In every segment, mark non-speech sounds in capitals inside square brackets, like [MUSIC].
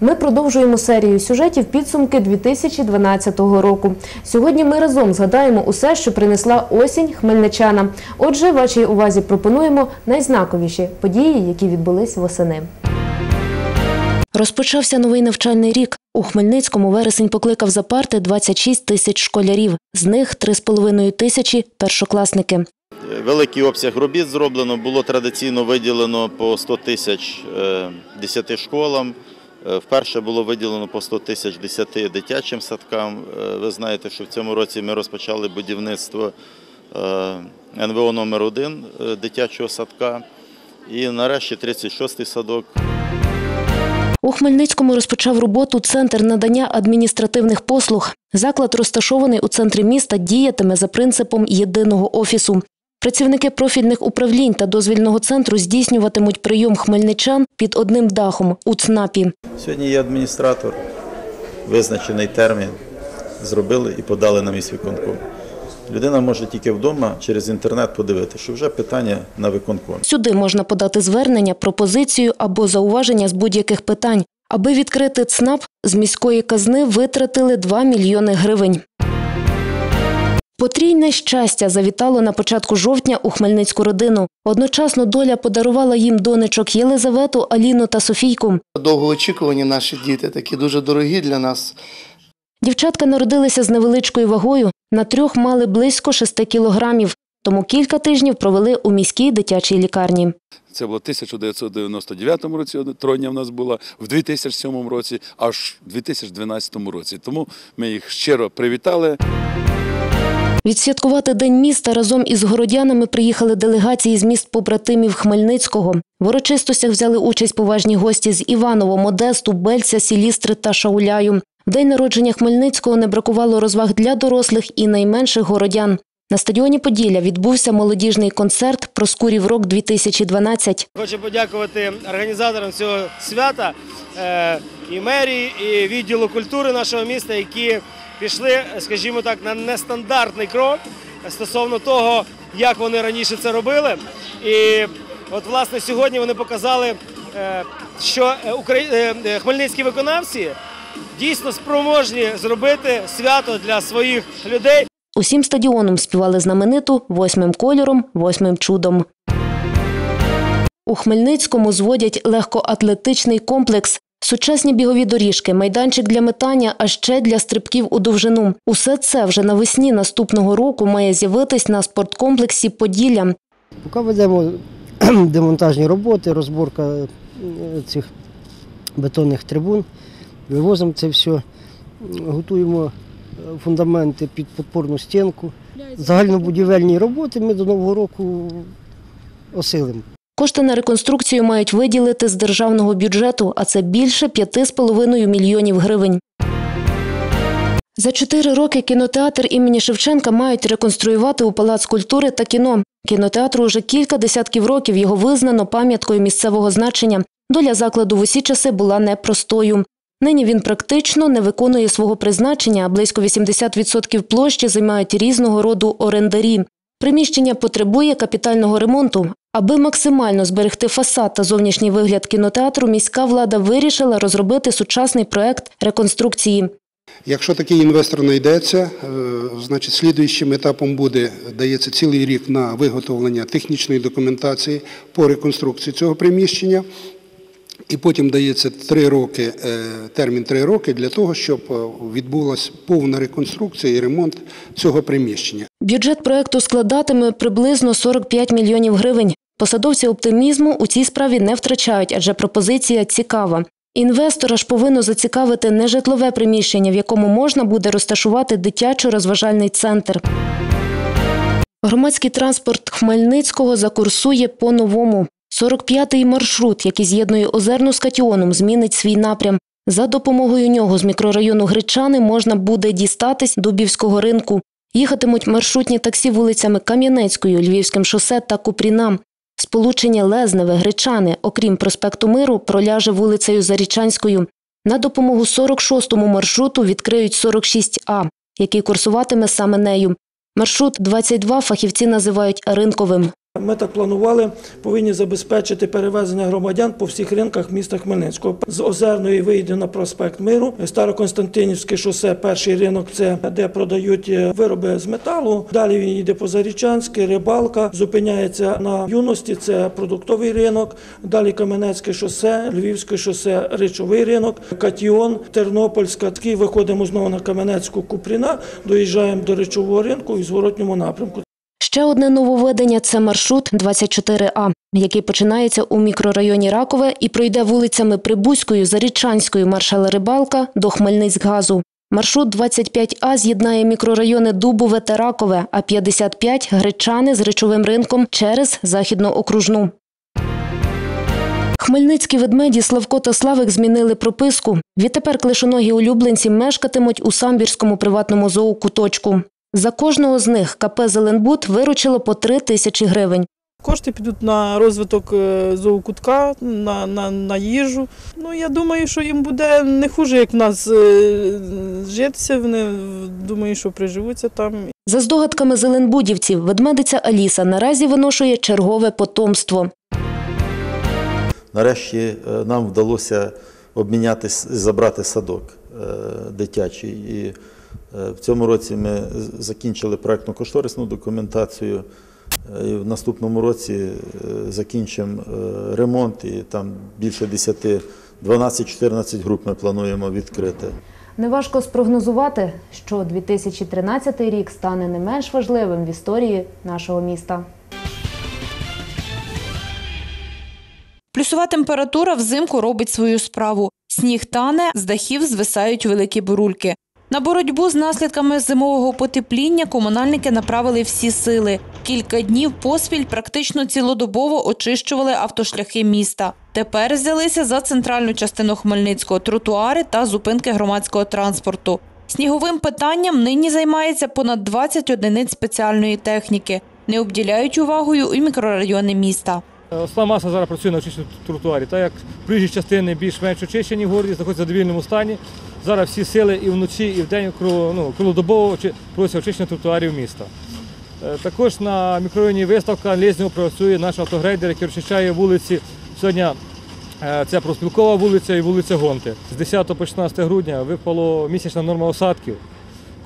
Ми продовжуємо серію сюжетів підсумки 2012 року. Сьогодні ми разом згадаємо усе, що принесла осінь хмельничанам. Отже, вашій увазі пропонуємо найзнаковіші події, які відбулись восени. Розпочався новий навчальний рік. У Хмельницькому вересень покликав за парти 26 тисяч школярів. З них 3,5 тисячі першокласники. Великий обсяг робіт зроблено. Було традиційно виділено по 100 тисяч е, 10 школам. Е, Вперше було виділено по 100 тисяч 10 дитячим садкам. Е, Ви знаєте, що в цьому році ми розпочали будівництво е, НВО номер 1 дитячого садка. І нарешті 36-й садок. У Хмельницькому розпочав роботу Центр надання адміністративних послуг. Заклад, розташований у центрі міста, діятиме за принципом єдиного офісу. Працівники профільних управлінь та дозвільного центру здійснюватимуть прийом хмельничан під одним дахом у ЦНАПі. Сьогодні є адміністратор, визначений термін. Зробили і подали на міськвиконком. Людина може тільки вдома через інтернет подивитися, що вже питання на виконком. Сюди можна подати звернення, пропозицію або зауваження з будь-яких питань. Аби відкрити ЦНАП, з міської казни витратили 2 мільйони гривень. Потрійне щастя завітало на початку жовтня у хмельницьку родину. Одночасно доля подарувала їм донечок Єлизавету, Аліну та Софійку. Довгоочікувані наші діти, такі дуже дорогі для нас. Дівчатка народилися з невеличкою вагою. На трьох мали близько 6 кілограмів. Тому кілька тижнів провели у міській дитячій лікарні. Це було в 1999 році троня в нас була, в 2007 році, аж в 2012 році. Тому ми їх щиро привітали. Відсвяткувати День міста разом із городянами приїхали делегації з міст побратимів Хмельницького. В урочистостях взяли участь поважні гості з Іваново, Модесту, Бельця, Сілістри та Шауляю. В день народження Хмельницького не бракувало розваг для дорослих і найменших городян. На стадіоні Поділля відбувся молодіжний концерт «Проскурів рок 2012 Хочу подякувати організаторам цього свята е, і мерії, і відділу культури нашого міста, які пішли, скажімо так, на нестандартний крок стосовно того, як вони раніше це робили. І от власне сьогодні вони показали, е, що е, е, хмельницькі виконавці дійсно спроможні зробити свято для своїх людей. Усім стадіоном співали знамениту восьмим кольором, восьмим чудом. У Хмельницькому зводять легкоатлетичний комплекс. Сучасні бігові доріжки, майданчик для метання, а ще для стрибків у довжину. Усе це вже навесні наступного року має з'явитись на спорткомплексі Поділля. Поки ведемо [CLEARS THROAT] демонтажні роботи, розборка е, цих бетонних трибун, вивозимо це все, готуємо е, фундаменти під подпорну стінку. Загальнобудівельні роботи ми до Нового року осилимо. Кошти на реконструкцію мають виділити з державного бюджету, а це більше 5,5 мільйонів гривень. За чотири роки кінотеатр імені Шевченка мають реконструювати у Палац культури та кіно. Кінотеатру вже кілька десятків років його визнано пам'яткою місцевого значення. Доля закладу в усі часи була непростою. Нині він практично не виконує свого призначення, а близько 80% площі займають різного роду орендарі. Приміщення потребує капітального ремонту. Аби максимально зберегти фасад та зовнішній вигляд кінотеатру, міська влада вирішила розробити сучасний проект реконструкції. Якщо такий інвестор знайдеться, е, значить слідуючим етапом буде дається цілий рік на виготовлення технічної документації по реконструкції цього приміщення. І потім дається три роки, е, термін три роки для того, щоб е, відбулася повна реконструкція і ремонт цього приміщення. Бюджет проекту складатиме приблизно 45 мільйонів гривень. Посадовці оптимізму у цій справі не втрачають, адже пропозиція цікава. Інвестора ж повинно зацікавити не житлове приміщення, в якому можна буде розташувати дитячо-розважальний центр. Громадський транспорт Хмельницького закурсує по-новому. 45-й маршрут, який з'єднує Озерну з Катіоном, змінить свій напрям. За допомогою нього з мікрорайону Гречани можна буде дістатись до Бівського ринку. Їхатимуть маршрутні таксі вулицями Кам'янецькою, Львівським шосе та Купріна. Сполучення Лезневе, Гречани, окрім проспекту Миру, проляже вулицею Зарічанською. На допомогу 46-му маршруту відкриють 46А, який курсуватиме саме нею. Маршрут 22 фахівці називають ринковим. Ми так планували, повинні забезпечити перевезення громадян по всіх ринках міста Хмельницького. З Озерної вийде на проспект Миру, Староконстантинівське шосе, перший ринок це де продають е, вироби з металу. Далі він йде по Зарічанське, рибалка, зупиняється на юності. Це продуктовий ринок. Далі Кам'янецьке шосе, Львівське шосе, речовий ринок, Катіон, Тернопільська. Такий виходимо знову на Кам'янецьку Купріна, доїжджаємо до речового ринку і в зворотньому напрямку. Ще одне нововведення – це маршрут 24А, який починається у мікрорайоні Ракове і пройде вулицями Прибузькою, Зарічанською, Маршала Рибалка до Хмельницькгазу. Маршрут 25А з'єднає мікрорайони Дубове та Ракове, а 55 – Гречани з речовим ринком через Західну окружну. Хмельницькі ведмеді Славко та Славик змінили прописку. Відтепер клишоногі улюбленці мешкатимуть у самбірському приватному зоокуточку. За кожного з них КП «Зеленбуд» виручило по три тисячі гривень. Кошти підуть на розвиток е, зоокутка, на, на, на їжу. Ну, я думаю, що їм буде не хуже, як в нас е, житися. Вони думаю, що приживуться там. За здогадками зеленбудівців, ведмедиця Аліса наразі виношує чергове потомство. Нарешті е, нам вдалося обмінятись, забрати садок дитячий. І в цьому році ми закінчили проектно-кошторисну документацію. Е, І в наступному році е, закінчимо е, ремонт і там більше 10, 12-14 груп ми плануємо відкрити. Неважко спрогнозувати, що 2013 рік стане не менш важливим в історії нашого міста. Плюсова температура взимку робить свою справу. Сніг тане, з дахів звисають великі бурульки. На боротьбу з наслідками зимового потепління комунальники направили всі сили. Кілька днів поспіль практично цілодобово очищували автошляхи міста. Тепер взялися за центральну частину Хмельницького тротуари та зупинки громадського транспорту. Сніговим питанням нині займається понад 20 одиниць спеціальної техніки. Не обділяють увагою і мікрорайони міста. Основна маса зараз працює на очищеному тротуарі. Так як проїжджі частини більш-менш очищені в городі, знаходяться в задовільному стані. Зараз всі сили і вночі, і вдень кру- ну, цілодобово очи- проводяться очищення тротуарів міста. Е, Також на мікрорайоні виставка Лєзнього працює наш автогрейдер, який розчищає вулиці. Сьогодні е, це Проспілкова вулиця і вулиця Гонти. З 10 по 16 грудня випало місячна норма осадків.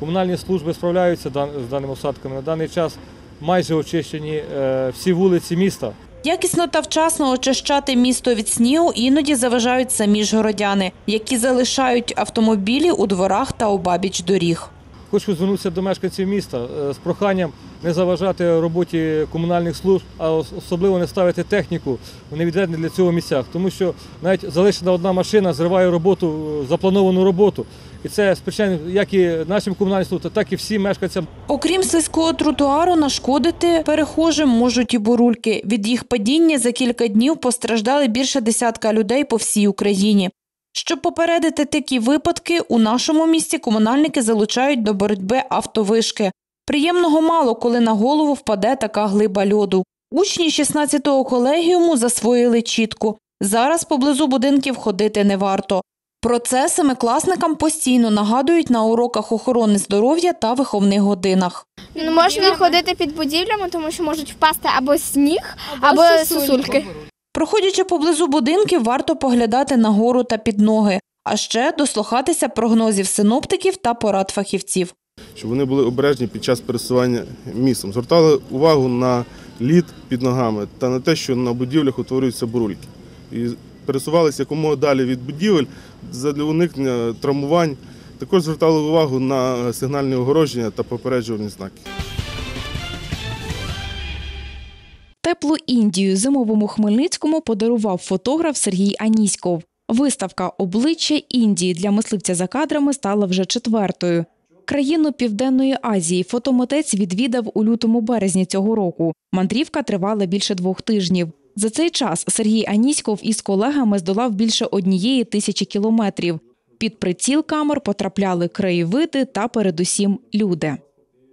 Комунальні служби справляються з даними осадками. На даний час майже очищені е, всі вулиці міста. Якісно та вчасно очищати місто від снігу іноді заважають самі ж городяни, які залишають автомобілі у дворах та обабіч доріг. Хочу звернутися до мешканців міста е, з проханням не заважати роботі комунальних служб, а особливо не ставити техніку в невідведені для цього місцях, тому що навіть залишена одна машина зриває роботу, е, заплановану роботу. І це спричиняє як і нашим комунальним службам, так і всім мешканцям Окрім слизького тротуару, нашкодити перехожим можуть і бурульки. Від їх падіння за кілька днів постраждали більше десятка людей по всій Україні. Щоб попередити такі випадки, у нашому місті комунальники залучають до боротьби автовишки. Приємного мало, коли на голову впаде така глиба льоду. Учні 16-го колегіуму засвоїли чітко. Зараз поблизу будинків ходити не варто. Про це семикласникам постійно нагадують на уроках охорони здоров'я та виховних годинах. Не можна ходити під будівлями, тому що можуть впасти або сніг, або, сосульки. Проходячи поблизу будинків, варто поглядати на гору та під ноги, а ще дослухатися прогнозів синоптиків та порад фахівців. Щоб вони були обережні під час пересування містом. Звертали увагу на лід під ногами та на те, що на будівлях утворюються бурульки. І пересувалися якомога далі від будівель для уникнення травмувань. Також звертали увагу на сигнальні огородження та попереджувальні знаки. Теплу Індію зимовому Хмельницькому подарував фотограф Сергій Аніськов. Виставка Обличчя Індії для мисливця за кадрами стала вже четвертою. Країну Південної Азії фотомитець відвідав у лютому березні цього року. Мандрівка тривала більше двох тижнів. За цей час Сергій Аніськов із колегами здолав більше однієї тисячі кілометрів. Під приціл камер потрапляли краєвиди та передусім люди.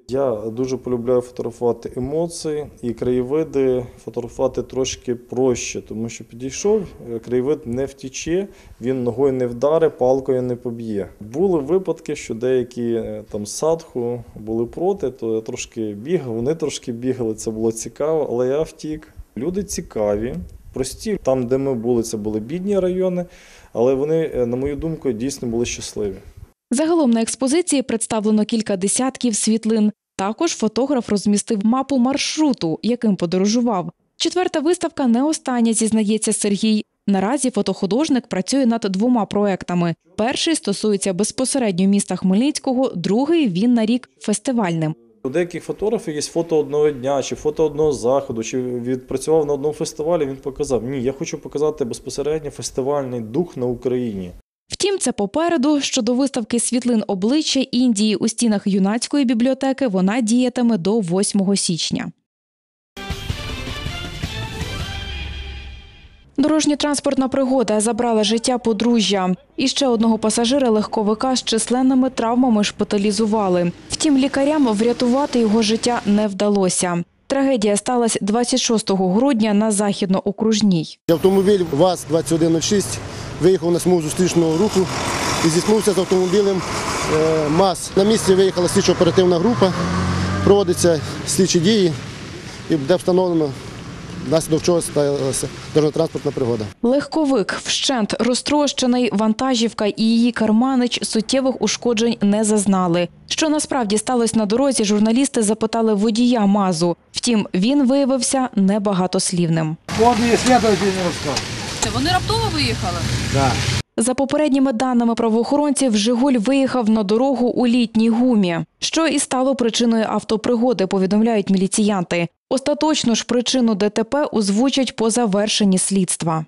Я дуже полюбляю фотографувати емоції і краєвиди фотографувати трошки проще, тому що підійшов, е, краєвид не втіче, він ногою не вдаре, палкою не поб'є. Були випадки, що деякі е, там садху були проти, то я трошки бігав, вони трошки бігали, це було цікаво, але я втік. Люди цікаві, прості. Там, де ми були, це були бідні райони, але вони, е, на мою думку, дійсно були щасливі. Загалом на експозиції представлено кілька десятків світлин. Також фотограф розмістив мапу маршруту, яким подорожував. Четверта виставка не остання, зізнається Сергій. Наразі фотохудожник працює над двома проектами. Перший стосується безпосередньо міста Хмельницького, другий він на рік фестивальним. У деяких фотографів є фото одного дня, чи фото одного заходу, чи відпрацював на одному фестивалі. Він показав: ні, я хочу показати безпосередньо фестивальний дух на Україні. Втім, це попереду. Щодо виставки світлин обличчя Індії у стінах юнацької бібліотеки вона діятиме до 8 січня. Дорожньо-транспортна пригода забрала життя подружжя. І ще одного пасажира легковика з численними травмами шпиталізували. Втім, лікарям врятувати його життя не вдалося. Трагедія сталася 26 грудня на західно-окружній. Автомобіль ВАЗ-2106 виїхав на смугу зустрічного руху і зіткнувся з автомобілем е, МАЗ. На місці виїхала слідчо-оперативна група, проводяться слідчі дії і буде встановлено внаслідок чого сталася дорожньо-транспортна пригода. Легковик вщент розтрощений, вантажівка і її карманич суттєвих ушкоджень не зазнали. Що насправді сталося на дорозі, журналісти запитали водія МАЗу. Втім, він виявився небагатослівним. Водные следователи не розказують. Це вони раптово виїхали? Да. За попередніми даними правоохоронців, Жигуль виїхав на дорогу у літній гумі, що і стало причиною автопригоди, повідомляють міліціянти. Остаточно ж причину ДТП озвучать по завершенні слідства.